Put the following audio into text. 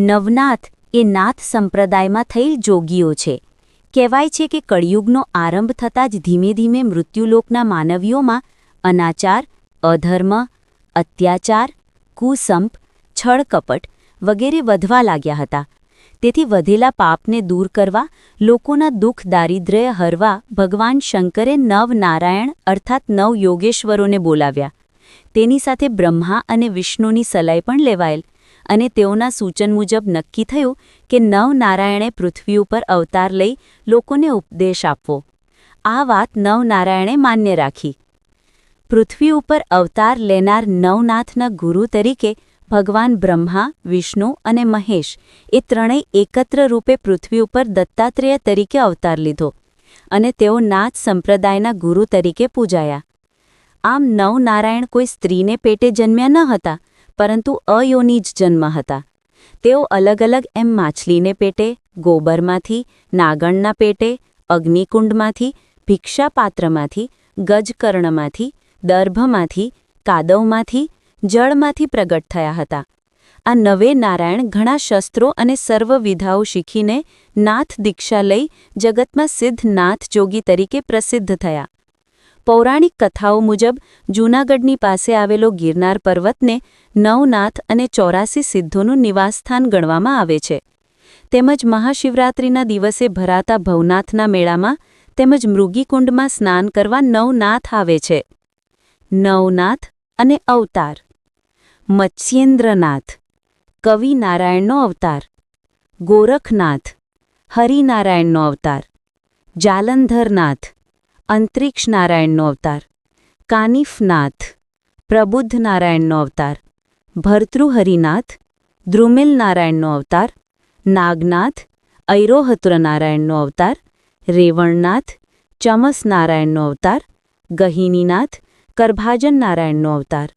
નવનાથ એ નાથ સંપ્રદાયમાં થયેલ જોગીઓ છે. કહેવાય છે કે કળિયુગનો આરંભ થતાં જ ધીમે ધીમે મૃત્યુલોકના માનવીઓમાં અનાચાર, અધર્મ, અત્યાચાર, કુસંપ, છળકપટ વગેરે વધવા લાગ્યા હતા. તેથી વધેલા પાપને દૂર કરવા, લોકોના દુઃખ, દારિદ્ર્ય હરવા ભગવાન શંકરે નવ નારાયણ અર્થાત નવ યોગેશ્વરોને બોલાવ્યા. તેની સાથે બ્રહ્મા અને વિષ્ણુની સલાહ પણ લેવાયેલ. અને તેઓના સૂચન મુજબ નક્કી થયું કે નવનારાયણે પૃથ્વી ઉપર અવતાર લઈ લોકોને ઉપદેશ આપવો. આ વાત નવનારાયણે માન્ય રાખી. પૃથ્વી ઉપર અવતાર લેનાર નવનાથના ગુરુ તરીકે ભગવાન બ્રહ્મા, વિષ્ણુ અને મહેશ એ ત્રણેય એકત્ર રૂપે પૃથ્વી ઉપર દત્તાત્રેય તરીકે અવતાર લીધો અને તેઓ નાથ સંપ્રદાયના ગુરુ તરીકે પૂજાયા. આમ નવનારાયણ કોઈ સ્ત્રીને પેટે જન્મ્યા ન હતા પરંતુ અયોની જન્મ હતા. તેઓ અલગ અલગ એમ માછલીને પેટે, ગોબરમાંથી, નાગણના પેટે, અગ્નિકુંડમાંથી, ભિક્ષાપાત્રમાંથી, ગજકર્ણમાંથી, દર્ભમાંથી, કાદવમાંથી, જળમાંથી પ્રગટ થયા હતા. આ નવે નારાયણ ઘણા શસ્ત્રો અને સર્વ વિધાઓ શીખીને નાથ દીક્ષા લઈ જગતમાં સિદ્ધ નાથ જોગી તરીકે પ્રસિદ્ધ થયા. પૌરાણિક કથાઓ મુજબ જૂનાગઢની પાસે આવેલો ગિરનાર પર્વતને નવનાથ અને ચોરાસી સિદ્ધોનું નિવાસસ્થાન ગણવામાં આવે છે. તેમજ મહાશિવરાત્રિના દિવસે ભરાતા ભવનાથના મેળામાં તેમજ મૃગીકુંડમાં સ્નાન કરવા નવનાથ આવે છે. નવનાથ અને અવતાર. મત્સ્યેન્દ્રનાથ. કવિ નારાયણનો અવતાર. ગોરખનાથ. હરિનારાયણનો અવતાર. જાલંધરનાથ. અંતરિક્ષ નારાયણનો અવતાર. કાનિફનાથ પ્રબુદ્ધ નારાયણનો અવતાર. ભર્તૃહરિનાથ દ્રુમિલ નારાયણનો અવતાર. નાગનાથ ઐરોહતુર નારાયણનો અવતાર. રેવણનાથ ચમસ નારાયણનો અવતાર. ગહિનીનાથ કરભાજન નારાયણનો અવતાર.